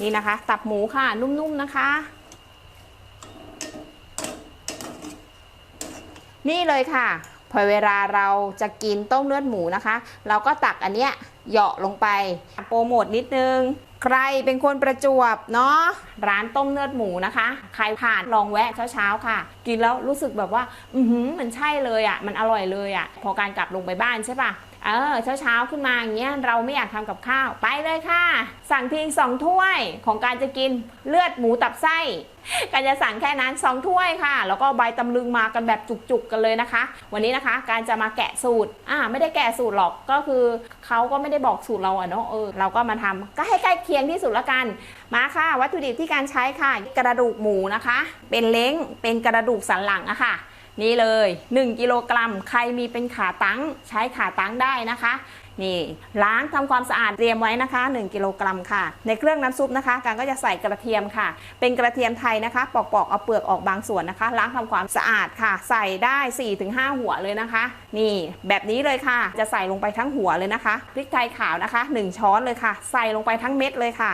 นี่นะคะ ตับหมูค่ะ นุ่มๆนะคะ นี่เลยค่ะ พอเวลาเราจะกินต้มเลือดหมูนะคะ เราก็ตักอันเนี้ยเหยาะลงไปโปรโมทนิดนึง ใครเป็นคนประจวบเนาะร้านต้มเลือดหมูนะคะ ใครผ่านลองแวะเช้าๆค่ะ กินแล้วรู้สึกแบบว่า อือหือมันใช่เลยอะ่ะ มันอร่อยเลยอะ่ะ พอการกลับลงไปบ้านใช่ปะ เออเช้าๆขึ้นมาอย่างเงี้ยเราไม่อยากทำกับข้าวไปเลยค่ะ สั่งเพียงสองถ้วยของการจะกินเลือดหมูตับไส้การจะสั่งแค่นั้น 2 ถ้วยค่ะ แล้วก็ใบตำลึงมากันแบบจุกๆกันเลยนะคะ วันนี้นะคะ การจะมาแกะสูตรอ่าไม่ได้แกะสูตรหรอกก็คือเขาก็ไม่ได้บอกสูตรเราอะเนาะเออเราก็มาทำก็ให้ใกล้เคียงที่สุดละกันมาค่ะ วัตถุดิบที่การใช้ค่ะ กระดูกหมูนะคะ เป็นเล้งเป็นกระดูกสันหลังอะค่ะ นี่เลย 1 กิโลกรัม ใครมีเป็นขาตั้งใช้ขาตั้งได้นะคะ นี่ล้างทำความสะอาดเตรียมไว้นะคะ 1 กิโลกรัมค่ะ ในเครื่องน้ำซุปนะคะการก็จะใส่กระเทียมค่ะ เป็นกระเทียมไทยนะคะปอกๆเอาเปลือกออกบางส่วนนะคะ ล้างทำความสะอาดค่ะ ใส่ได้ 4-5 หัวเลยนะคะ นี่แบบนี้เลยค่ะ จะใส่ลงไปทั้งหัวเลยนะคะพริกไทยขาวนะคะ 1 ช้อนเลยค่ะ ใส่ลงไปทั้งเม็ดเลยค่ะ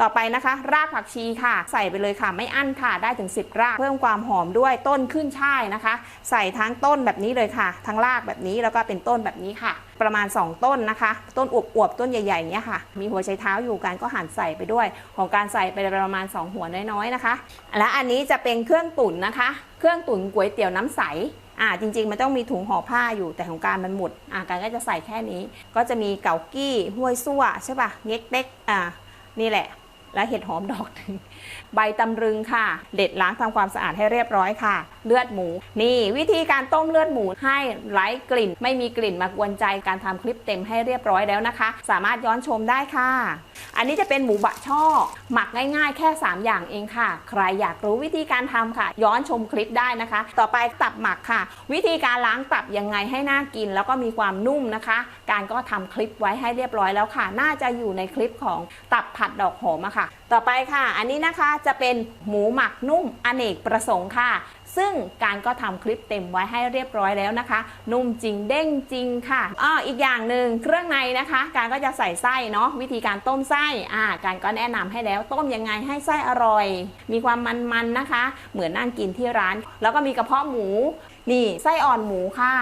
ต่อไปนะคะ รากผักชีค่ะ ใส่ไปเลยค่ะ ไม่อั้นค่ะได้ถึง 10 ราก เพิ่มความหอมด้วยต้นขึ้นช่ายนะคะ ใส่ทั้งต้นแบบนี้เลยค่ะ ทั้งรากแบบนี้แล้วก็เป็นต้นแบบนี้ค่ะ ประมาณ 2 ต้นนะคะ ต้นอวบๆต้นใหญ่ๆเนี้ยค่ะ มีหัวไชเท้าอยู่กันก็หั่นใส่ไปด้วย ของการใส่ไปประมาณ 2 หัวน้อยๆนะคะ และอันนี้จะเป็นเครื่องตุ๋นนะคะ เครื่องตุ๋นก๋วยเตี๋ยวน้ำใส อ่าจริงๆ มันต้องมีถุงห่อผ้าอยู่แต่ของการมันหมดอ่าการก็จะใส่แค่นี้ ก็จะมีเกากี้ห้วยซั่วใช่ป่ะเง็กเต็กอ่านี่แหละ และเห็ดหอมดอกหนึ่ง ใบตำรึงค่ะ เด็ดล้างทำความสะอาดให้เรียบร้อยค่ะ เลือดหมู นี่วิธีการต้มเลือดหมูให้ไร้กลิ่น ไม่มีกลิ่นมากวนใจการทำคลิปเต็มให้เรียบร้อยแล้วนะคะ สามารถย้อนชมได้ค่ะ อันนี้จะเป็นหมูบะช่อ หมักง่ายๆ แค่ 3 อย่างเองค่ะ ใครอยากรู้วิธีการทำค่ะ ย้อนชมคลิปได้นะคะ ต่อไปตับหมักค่ะ วิธีการล้างตับยังไงให้น่ากิน แล้วก็มีความนุ่มนะคะ การก็ทำคลิปไว้ให้เรียบร้อยแล้วค่ะ น่าจะอยู่ในคลิปของตับผัดดอกหอมอะค่ะ ต่อไปค่ะ อันนี้นะคะจะเป็นหมูหมักนุ่มอเนกประสงค์ค่ะ ซึ่งการก็ทำคลิปเต็มไว้ให้เรียบร้อยแล้วนะคะ นุ่มจริงเด้งจริงค่ะอ้ออีกอย่างหนึ่งเครื่องในนะคะ การก็จะใส่ไส้เนาะวิธีการต้มไส้อ่าการก็แนะนำให้แล้วต้มยังไงให้ไส้อร่อย มีความมันๆนะคะ เหมือนนั่งกินที่ร้าน แล้วก็มีกระเพาะหมู นี่ไส้อ่อนหมูค่ะ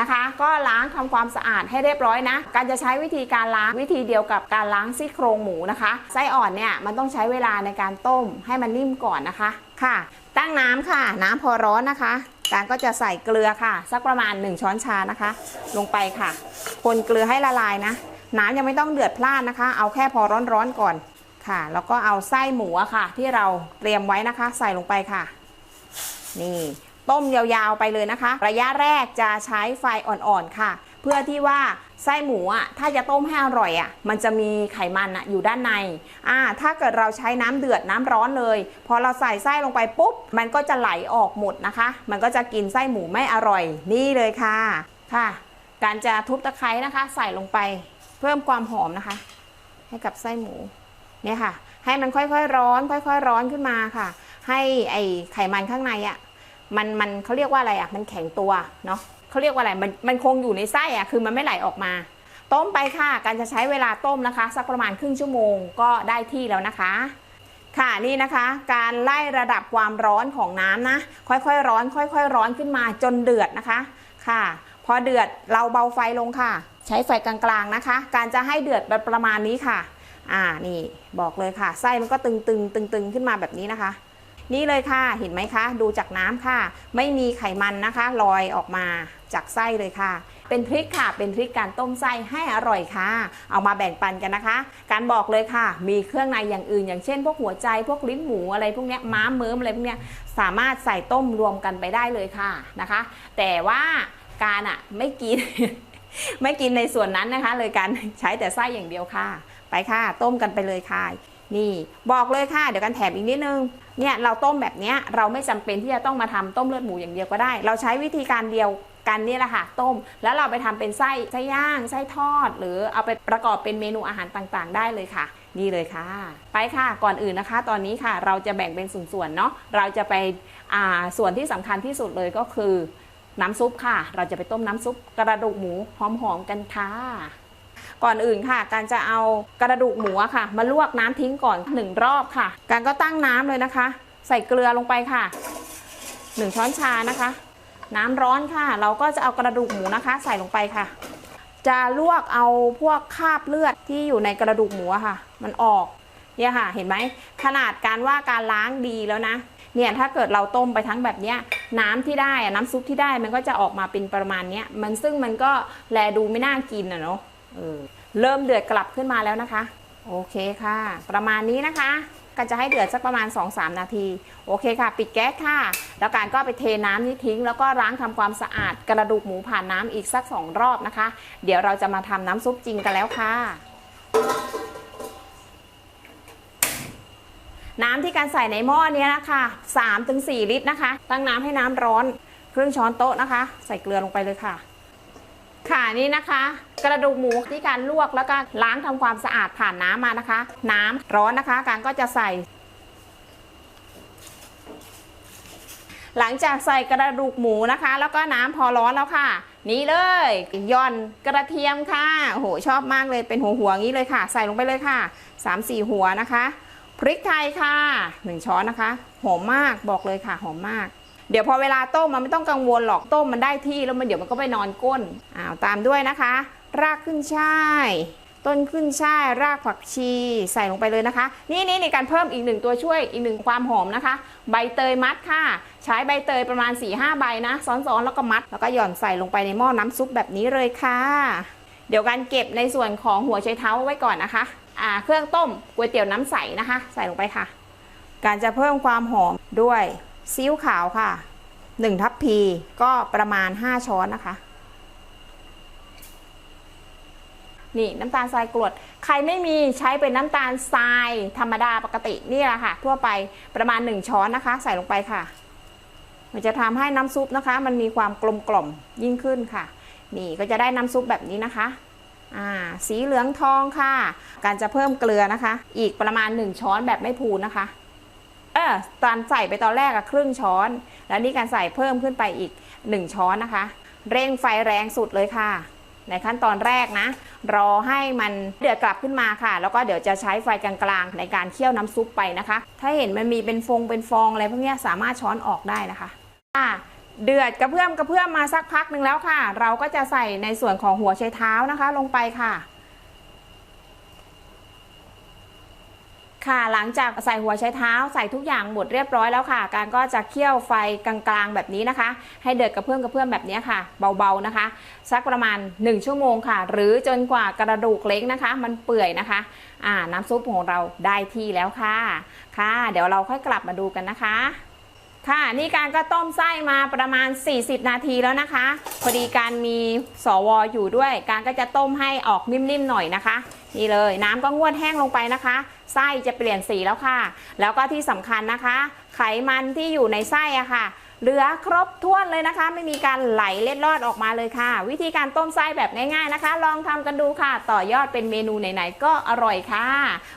นะคะ ก็ล้างทำความสะอาดให้เรียบร้อยนะ การจะใช้วิธีการล้างวิธีเดียวกับการล้างซี่โครงหมูนะคะ ไส้อ่อนเนี่ยมันต้องใช้เวลาในการต้มให้มันนิ่มก่อนนะคะค่ะ ตั้งน้ำค่ะ น้ำพอร้อนนะคะ การก็จะใส่เกลือค่ะ สักประมาณ 1 ช้อนชานะคะ ลงไปค่ะ คนเกลือให้ละลายนะ น้ำยังไม่ต้องเดือดพล่านนะคะ เอาแค่พอร้อนๆก่อนค่ะ แล้วก็เอาไส้หมูค่ะ ที่เราเตรียมไว้นะคะ ใส่ลงไปค่ะ นี่ ต้มยาวๆไปเลยนะคะ ระยะแรกจะใช้ไฟอ่อนๆค่ะ เพื่อที่ว่าไส้หมูอะถ้าจะต้มให้อร่อยอะมันจะมีไขมันอะอยู่ด้านในอ่าถ้าเกิดเราใช้น้ำเดือดน้ำร้อนเลย พอเราใส่ไส้ลงไปปุ๊บ มันก็จะไหลออกหมดนะคะ มันก็จะกินไส้หมูไม่อร่อยนี่เลยค่ะค่ะ การจะทุบตะไคร้นะคะ ใส่ลงไปเพิ่มความหอมนะคะ ให้กับไส้หมูเนี่ยค่ะ ให้มันค่อยๆร้อน ค่อย ๆ ร้อนขึ้นมาค่ะ ให้ไอไขมันข้างในอะ มันมันเขาเรียกว่าอะไรอะมันแข็งตัวเนาะเขาเรียกว่าอะไรมันมันคงอยู่ในไส้อะคือมันไม่ไหลออกมา ต้มไปค่ะ การจะใช้เวลาต้มนะคะ สักประมาณครึ่งชั่วโมงก็ได้ที่แล้วนะคะ ค่ะนี่นะคะ การไล่ระดับความร้อนของน้ำนะ ค่อยๆร้อน ค่อยๆ ร้อนขึ้นมาจนเดือดนะคะค่ะ พอเดือดเราเบาไฟลงค่ะ ใช้ไฟกลางๆนะคะ การจะให้เดือดแบบประมาณนี้ค่ะ อ่านี่บอกเลยค่ะ ไส้มันก็ตึงๆตึงๆขึ้นมาแบบนี้นะคะ นี่เลยค่ะเห็นไหมคะ ดูจากน้ำค่ะ ไม่มีไขมันนะคะลอยออกมาจากไส้เลยค่ะ เป็นทริคค่ะ เป็นทริคการต้มไส้ให้อร่อยค่ะ เอามาแบ่งปันกันนะคะ การบอกเลยค่ะ มีเครื่องในอย่างอื่น อย่างเช่น พวกหัวใจพวกลิ้นหมูอะไรพวกเนี้ยม้ามเมิมอะไรพวกเนี้ยสามารถใส่ต้มรวมกันไปได้เลยค่ะนะคะ แต่ว่าการอะไม่กินไม่กินในส่วนนั้นนะคะ เลยการใช้แต่ไส้อย่างเดียวค่ะ ไปค่ะ ต้มกันไปเลยค่ะ นี่บอกเลยค่ะ เดี๋ยวกันแถมอีกนิดนึงเนี่ยเราต้มแบบเนี้ยเราไม่จำเป็นที่จะต้องมาทำต้มเลือดหมูอย่างเดียวก็ได้ เราใช้วิธีการเดียวกันนี่แหละค่ะ ต้มแล้วเราไปทำเป็นไส้ไส้ย่างไส้ทอด หรือเอาไปประกอบเป็นเมนูอาหารต่างๆ ได้เลยค่ะ นี่เลยค่ะ ไปค่ะก่อนอื่นนะคะ ตอนนี้ค่ะ เราจะแบ่งเป็นส่วนๆเนาะเราจะไปอ่าส่วนที่สำคัญที่สุดเลยก็คือน้ำซุปค่ะ เราจะไปต้มน้ำซุปกระดูกหมูหอมๆกันค่ะ ก่อนอื่นค่ะ การจะเอากระดูกหมูค่ะ มาลวกน้ำทิ้งก่อนหนึ่งรอบค่ะ การก็ตั้งน้ำเลยนะคะ ใส่เกลือลงไปค่ะหนึ่งช้อนชานะคะ น้ำร้อนค่ะ เราก็จะเอากระดูกหมูนะคะ ใส่ลงไปค่ะ จะลวกเอาพวกคราบเลือดที่อยู่ในกระดูกหมูค่ะ มันออกเนี่ยค่ะ เห็นไหมขนาดการว่าการล้างดีแล้วนะ เนี่ยถ้าเกิดเราต้มไปทั้งแบบเนี้ยน้ำที่ได้น้ำซุปที่ได้มันก็จะออกมาเป็นประมาณเนี้ยมันซึ่งมันก็แลดูไม่น่ากินอะเนาะ เออเริ่มเดือดกลับขึ้นมาแล้วนะคะ โอเคค่ะ ประมาณนี้นะคะ ก็จะให้เดือดสักประมาณ 2-3 นาที โอเคค่ะ ปิดแก๊สค่ะ แล้วการก็ไปเทน้ำนี้ทิ้ง แล้วก็ล้างทำความสะอาดกระดูกหมูผ่านน้ำอีกสัก 2 รอบนะคะ เดี๋ยวเราจะมาทำน้ำซุปจริงกันแล้วค่ะน้ำที่การใส่ในหม้อเนี้ยนะคะ3-4 ลิตรนะคะ ตั้งน้ำให้น้ำร้อน ครึ่งช้อนโต๊ะนะคะ ใส่เกลือลงไปเลยค่ะ ค่ะนี่นะคะ กระดูกหมูที่การลวกแล้วก็ล้างทำความสะอาดผ่านน้ำมานะคะ น้ำร้อนนะคะ การก็จะใส่ หลังจากใส่กระดูกหมูนะคะ แล้วก็น้ำพอร้อนแล้วค่ะ นี่เลยย่อนกระเทียมค่ะโหชอบมากเลยเป็นหัวหัวงี้เลยค่ะ ใส่ลงไปเลยค่ะ 3-4 หัวนะคะ พริกไทยค่ะ 1 ช้อนนะคะ หอมมากบอกเลยค่ะหอมมาก เดี๋ยวพอเวลาต้มมันไม่ต้องกังวลหรอกต้มมันได้ที่แล้วมันเดี๋ยวมันก็ไปนอนก้นอ้าวตามด้วยนะคะ รากขึ้นช่าย ต้นขึ้นช่าย รากผักชีใส่ลงไปเลยนะคะ นี่นี่ในการเพิ่มอีกหนึ่งตัวช่วยอีกหนึ่งความหอมนะคะ ใบเตยมัดค่ะ ใช้ใบเตยประมาณ4ี่ห้าใบนะซ้อนๆแล้วก็มัด แล้วก็หย่อนใส่ลงไปในหม้อน้ำซุปแบบนี้เลยค่ะ เดี๋ยวการเก็บในส่วนของหัวไชเท้าไว้ก่อนนะคะอ่าเครื่องต้มก๋วยเตี๋ยวน้ำใสนะคะ ใส่ลงไปค่ะ การจะเพิ่มความหอมด้วย ซีอิ๊วขาวค่ะ1ทัพพีก็ประมาณ 5 ช้อนนะคะ นี่น้ำตาลทรายกรวด ใครไม่มีใช้เป็นน้ำตาลทรายธรรมดาปกตินี่แหละค่ะ ทั่วไปประมาณ 1 ช้อนนะคะ ใส่ลงไปค่ะ มันจะทำให้น้ำซุปนะคะ มันมีความกลมกล่อมยิ่งขึ้นค่ะ นี่ก็จะได้น้ำซุปแบบนี้นะคะสีเหลืองทองค่ะ การจะเพิ่มเกลือนะคะ อีกประมาณ 1 ช้อนแบบไม่พูนนะคะ เออตอนใส่ไปตอนแรกอะครึ่งช้อน แล้วนี่การใส่เพิ่มขึ้นไปอีก 1 ช้อนนะคะ เร่งไฟแรงสุดเลยค่ะ ในขั้นตอนแรกนะ รอให้มันเดือดกลับขึ้นมาค่ะ แล้วก็เดี๋ยวจะใช้ไฟกลางๆในการเคี่ยวน้ำซุปไปนะคะ ถ้าเห็นมันมีเป็นฟงเป็นฟองอะไรพวกนี้สามารถช้อนออกได้นะคะอะเดือดกระเพื่อมกระเพื่อมมาสักพักหนึ่งแล้วค่ะ เราก็จะใส่ในส่วนของหัวไชเท้านะคะ ลงไปค่ะ ค่ะ หลังจากใส่หัวใช้เท้าใส่ทุกอย่างหมดเรียบร้อยแล้วค่ะ การก็จะเคี่ยวไฟกลางๆแบบนี้นะคะ ให้เดือดกระเพื่อมกระเพื่อมแบบนี้ค่ะ เบาๆนะคะ สักประมาณ 1 ชั่วโมงค่ะ หรือจนกว่ากระดูกเล็กนะคะ มันเปื่อยนะคะอ่าน้ำซุปของเราได้ที่แล้วค่ะค่ะ เดี๋ยวเราค่อยกลับมาดูกันนะคะค่ะนี่การก็ต้มไส้มาประมาณ 40 นาทีแล้วนะคะ พอดีการมีสวอยู่ด้วย การก็จะต้มให้ออกนิ่มๆหน่อยนะคะ นี่เลย น้ำก็งวดแห้งลงไปนะคะ ไส้จะเปลี่ยนสีแล้วค่ะ แล้วก็ที่สำคัญนะคะ ไขมันที่อยู่ในไส้อะค่ะเหลือครบถ้วนเลยนะคะ ไม่มีการไหลเล็ดลอดออกมาเลยค่ะ วิธีการต้มไส้แบบง่ายๆนะคะ ลองทำกันดูค่ะ ต่อยอดเป็นเมนูไหนๆก็อร่อยค่ะ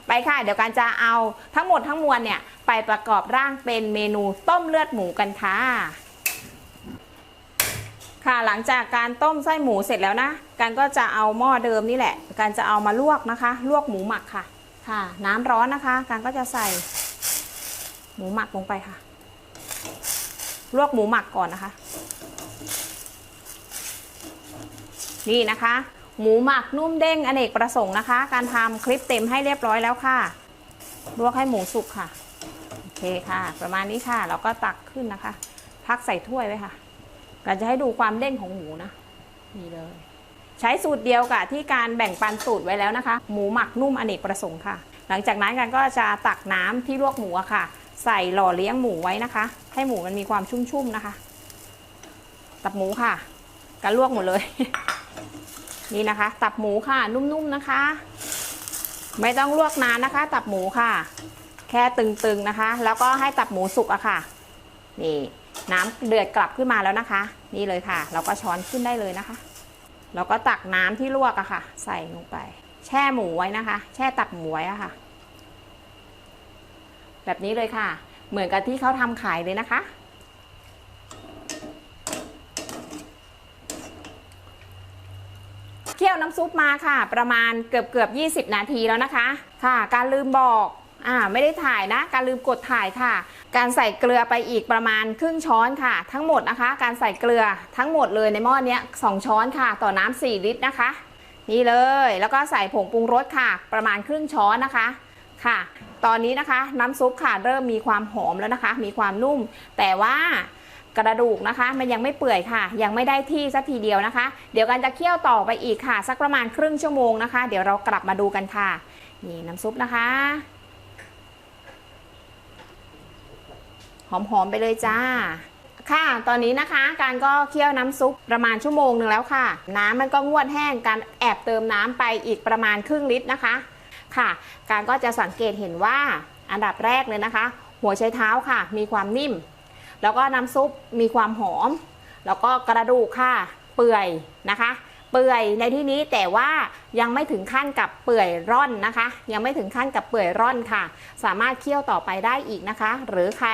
ไปค่ะ เดี๋ยวการจะเอาทั้งหมดทั้งมวลเนี่ยไปประกอบร่างเป็นเมนูต้มเลือดหมูกันค่ะ ค่ะหลังจากการต้มไส้หมูเสร็จแล้วนะการก็จะเอาหม้อเดิมนี่แหละ การจะเอามาลวกนะคะ ลวกหมูหมักค่ะ ค่ะ น้ำร้อนนะคะ การก็จะใส่ หมูหมักลงไปค่ะ ลวกหมูหมักก่อนนะคะ นี่นะคะ หมูหมักนุ่มเด้งอเนกประสงค์นะคะ การทำคลิปเต็มให้เรียบร้อยแล้วค่ะ ลวกให้หมูสุกค่ะโอเคค่ะ ประมาณนี้ค่ะแล้วก็ตักขึ้นนะคะ พักใส่ถ้วยไว้ค่ะ ก็จะให้ดูความเด้งของหมูนะนี่เลย ใช้สูตรเดียวกับที่การแบ่งปันสูตรไว้แล้วนะคะ หมูหมักนุ่มอเนกประสงค์ค่ะ หลังจากนั้นกันก็จะตักน้ำที่ลวกหมูค่ะ ใส่หล่อเลี้ยงหมูไว้นะคะ ให้หมูมันมีความชุ่มๆนะคะ ตับหมูค่ะการลวกหมดเลย นี่นะคะ ตับหมูค่ะ นุ่มๆนะคะ ไม่ต้องลวกนานนะคะ ตับหมูค่ะ แค่ตึงๆนะคะ แล้วก็ให้ตับหมูสุกอะค่ะ นี่ น้ำเดือดกลับขึ้นมาแล้วนะคะ นี่เลยค่ะ เราก็ช้อนขึ้นได้เลยนะคะแล้วก็ตักน้ำที่ลวกอะค่ะ ใส่ลงไป แช่หมูไว้นะคะ แช่ตับหมูไว้อะค่ะ แบบนี้เลยค่ะ เหมือนกับที่เขาทำขายเลยนะคะ เคี่ยวยวน้ำซุปมาค่ะ ประมาณเกือบเกือบ20 นาทีแล้วนะคะ ค่ะ การลืมบอก อ่าไม่ได้ถ่ายนะ การลืมกดถ่ายค่ะ การใส่เกลือไปอีกประมาณครึ่งช้อนค่ะ ทั้งหมดนะคะ การใส่เกลือทั้งหมดเลยในหม้อเนี้ยสองช้อนค่ะ ต่อน้ำ4ลิตรนะคะ นี่เลยแล้วก็ใส่ผงปรุงรสค่ะ ประมาณครึ่งช้อนนะคะค่ะ ตอนนี้นะคะ น้ำซุปค่ะเริ่มมีความหอมแล้วนะคะ มีความนุ่ม แต่ว่ากระดูกนะคะ มันยังไม่เปื่อยค่ะ ยังไม่ได้ที่สักทีเดียวนะคะ เดี๋ยวกันจะเคี่ยวต่อไปอีกค่ะ สักประมาณครึ่งชั่วโมงนะคะ เดี๋ยวเรากลับมาดูกันค่ะ นี่น้ำซุปนะคะ หอมๆไปเลยจ้า ค่ะ ตอนนี้นะคะการก็เคี่ยวน้ำซุปประมาณชั่วโมงหนึ่งแล้วค่ะ น้ำมันก็งวดแห้งการแอบเติมน้ำไปอีกประมาณครึ่งลิตรนะคะ ค่ะ การก็จะสังเกตเห็นว่าอันดับแรกเลยนะคะ หัวไชเท้าค่ะ มีความนิ่ม แล้วก็น้ำซุปมีความหอม แล้วก็กระดูกค่ะ เปื่อยนะคะ เปื่อยในที่นี้แต่ว่ายังไม่ถึงขั้นกับเปื่อยร่อนนะคะ ยังไม่ถึงขั้นกับเปื่อยร่อนค่ะ สามารถเคี่ยวต่อไปได้อีกนะคะ หรือใคร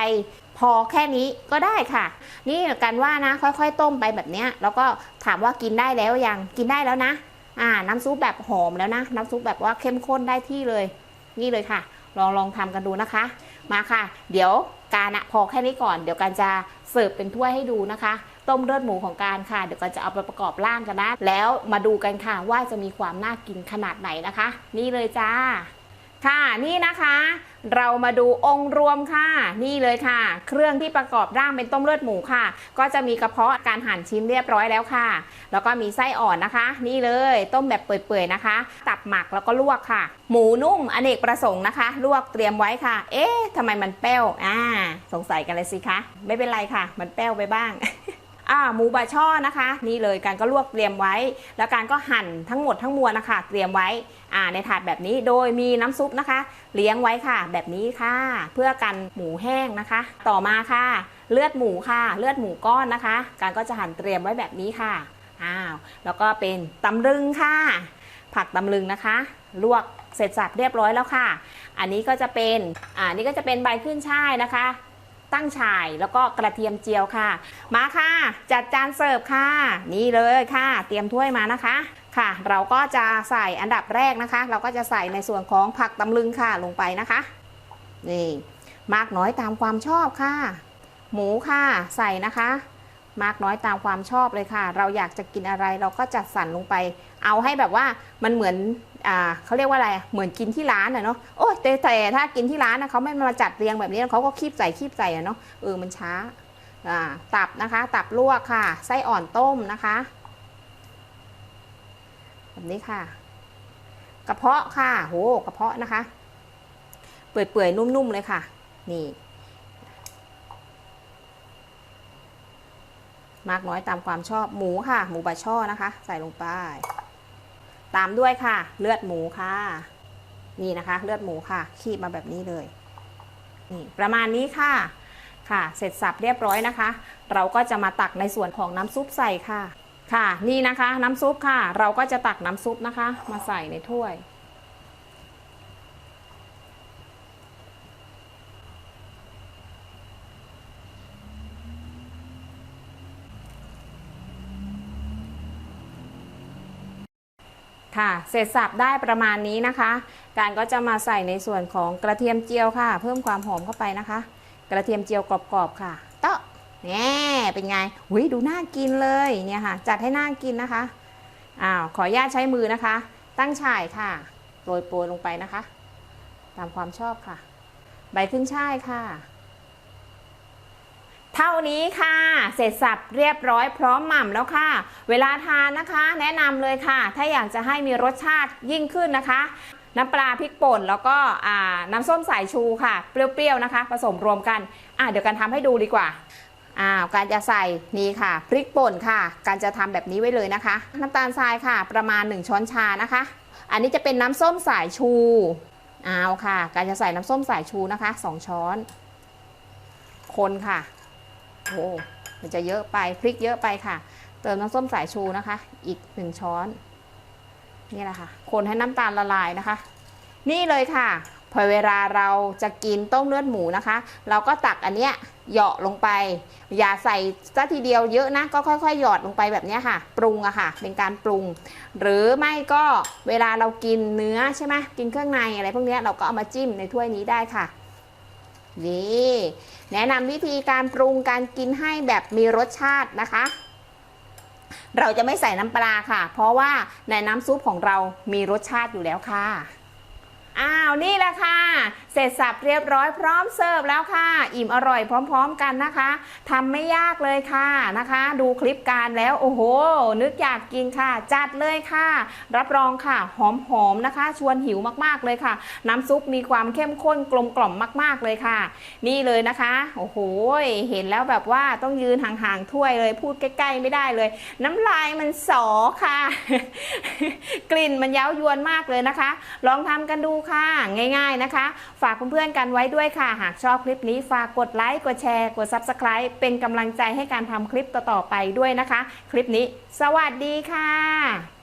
พอแค่นี้ก็ได้ค่ะ นี่กันว่านะค่อยๆ ต้มไปแบบเนี้ยแล้วก็ถามว่ากินได้แล้วยังกินได้แล้วนะอ่าน้ำซุปแบบหอมแล้วนะ น้ำซุปแบบว่าเข้มข้นได้ที่เลย นี่เลยค่ะ ลองลองทำกันดูนะคะ มาค่ะ เดี๋ยวการอะพอแค่นี้ก่อน เดี๋ยวการจะเสิร์ฟเป็นถ้วยให้ดูนะคะ ต้มเลือดหมูของการค่ะ เดี๋ยวกาจะเอาไปประกอบร่างกันนะ แล้วมาดูกันค่ะว่าจะมีความน่ากินขนาดไหนนะคะ นี่เลยจ้า ค่ะนี่นะคะ เรามาดูองค์รวมค่ะ นี่เลยค่ะ เครื่องที่ประกอบร่างเป็นต้มเลือดหมูค่ะ ก็จะมีกระเพาะการหั่นชิ้นเรียบร้อยแล้วค่ะ แล้วก็มีไส้อ่อนนะคะ นี่เลยต้มแบบเปื่อยๆนะคะ ตับหมักแล้วก็ลวกค่ะ หมูนุ่มอเนกประสงค์นะคะ ลวกเตรียมไว้ค่ะ เอ๊ะทำไมมันแป้วอ่า สงสัยกันเลยสิคะไม่เป็นไรค่ะ มันแป้วไปบ้าง อ่าหมูบาช่อนะคะ นี่เลยการก็ลวกเตรียมไว้ แล้วการก็หั่นทั้งหมดทั้งมวลนะคะ เตรียมไว้อ่าในถาดแบบนี้โดยมีน้ำซุปนะคะ เลี้ยงไว้ค่ะ แบบนี้ค่ะ เพื่อกันหมูแห้งนะคะ ต่อมาค่ะ เลือดหมูค่ะ เลือดหมูก้อนนะคะ การก็จะหั่นเตรียมไว้แบบนี้ค่ะอ้าวแล้วก็เป็นตำลึงค่ะ ผักตำลึงนะคะ ลวกเสร็จสับเรียบร้อยแล้วค่ะ อันนี้ก็จะเป็นอ่านี่ก็จะเป็นใบขึ้นช่ายนะคะ ตั้งฉ่ายแล้วก็กระเทียมเจียวค่ะ มาค่ะ จัดจานเสิร์ฟค่ะ นี่เลยค่ะ เตรียมถ้วยมานะคะค่ะ เราก็จะใส่อันดับแรกนะคะ เราก็จะใส่ในส่วนของผักตำลึงค่ะลงไปนะคะนี่มากน้อยตามความชอบค่ะ หมูค่ะใส่นะคะ มากน้อยตามความชอบเลยค่ะ เราอยากจะกินอะไรเราก็จัดสรรลงไป เอาให้แบบว่ามันเหมือน เขาเรียกว่าอะไรเหมือนกินที่ร้านอะเนาะโอ้ยแต่แต่ถ้ากินที่ร้านนะเขาไม่มาจัดเรียงแบบนี้เขาก็คีบใส่คีบใส่อะเนาะเออมันช้าตับนะคะ ตับลวกค่ะ ไส้อ่อนต้มนะคะ แบบนี้ค่ะ กระเพาะค่ะโหกระเพาะนะคะ เปื่อยๆนุ่มๆเลยค่ะ นี่ มากน้อยตามความชอบหมูค่ะ หมูบาช่อนะคะ ใส่ลงไป ตามด้วยค่ะ เลือดหมูค่ะ นี่นะคะ เลือดหมูค่ะ คีบมาแบบนี้เลยนี่ประมาณนี้ค่ะค่ะ เสร็จสับเรียบร้อยนะคะ เราก็จะมาตักในส่วนของน้ำซุปใส่ค่ะ ค่ะ นี่นะคะ น้ำซุปค่ะ เราก็จะตักน้ำซุปนะคะ มาใส่ในถ้วย ค่ะ เสร็จสับได้ประมาณนี้นะคะ การก็จะมาใส่ในส่วนของกระเทียมเจียวค่ะ เพิ่มความหอมเข้าไปนะคะ กระเทียมเจียวกรอบๆค่ะ เตาะแน่เป็นไงหุยดูน่ากินเลยเนี่ยค่ะ จัดให้น่ากินนะคะอ้าวขออนุญาตใช้มือนะคะ ตั้งฉ่ายค่ะโรยโปรยลงไปนะคะ ตามความชอบค่ะ ใบขึ้นช่ายค่ะ เท่านี้ค่ะ เสร็จสับเรียบร้อยพร้อมหม่ำแล้วค่ะ เวลาทานนะคะ แนะนำเลยค่ะ ถ้าอยากจะให้มีรสชาติยิ่งขึ้นนะคะ น้ำปลาพริกป่นแล้วก็น้ำส้มสายชูค่ะ เปรี้ยวๆนะคะ ผสมรวมกันเดี๋ยวกันทำให้ดูดีกว่าอ้าวการจะใส่นี่ค่ะพริกป่นค่ะ การจะทำแบบนี้ไว้เลยนะคะ น้ำตาลทรายค่ะ ประมาณ 1 ช้อนชานะคะ อันนี้จะเป็นน้ำส้มสายชูอ้าวค่ะ การจะใส่น้ำส้มสายชูนะคะ 2 ช้อน คนค่ะ โอ้มันจะเยอะไปพริกเยอะไปค่ะ เติมน้ำส้มสายชูนะคะ อีกหนึ่งช้อน นี่แหละค่ะคนให้น้ำตาลละลายนะคะ นี่เลยค่ะพอเวลาเราจะกินต้มเลือดหมูนะคะ เราก็ตักอันเนี้ยเหยาะลงไป อย่าใส่ซะทีเดียวเยอะนะ ก็ค่อยๆ หยอดลงไปแบบนี้ค่ะ ปรุงอะค่ะ เป็นการปรุง หรือไม่ก็เวลาเรากินเนื้อใช่ไหมกินเครื่องในอะไรพวกนี้เราก็เอามาจิ้มในถ้วยนี้ได้ค่ะ นี่แนะนำวิธีการปรุงการกินให้แบบมีรสชาตินะคะ เราจะไม่ใส่น้ำปลาค่ะ เพราะว่าในน้ำซุปของเรามีรสชาติอยู่แล้วค่ะอ้าวนี่แหละค่ะ เสร็จสับเรียบร้อยพร้อมเสิร์ฟแล้วค่ะ อิ่มอร่อยพร้อม ๆ กันนะคะทำไม่ยากเลยค่ะนะคะ ดูคลิปการแล้วโอ้โห นึกอยากกินค่ะ จัดเลยค่ะ รับรองค่ะหอมๆนะคะ ชวนหิวมากๆเลยค่ะ น้ำซุปมีความเข้มข้นกลมกล่อมมาก ๆเลยค่ะ นี่เลยนะคะโอ้โหเห็นแล้วแบบว่าต้องยืนห่างๆถ้วยเลย พูดใกล้ๆไม่ได้เลย น้ำลายมันสอค่ะ กลิ่นมันเย้ายวนมากเลยนะคะ ลองทำกันดูค่ะ ง่าย ๆนะคะฝากเพื่อนๆกันไว้ด้วยค่ะ หากชอบคลิปนี้ฝากกดไลค์กดแชร์ กด Subscribe เป็นกำลังใจให้การทำคลิปต่อๆไปด้วยนะคะ คลิปนี้ สวัสดีค่ะ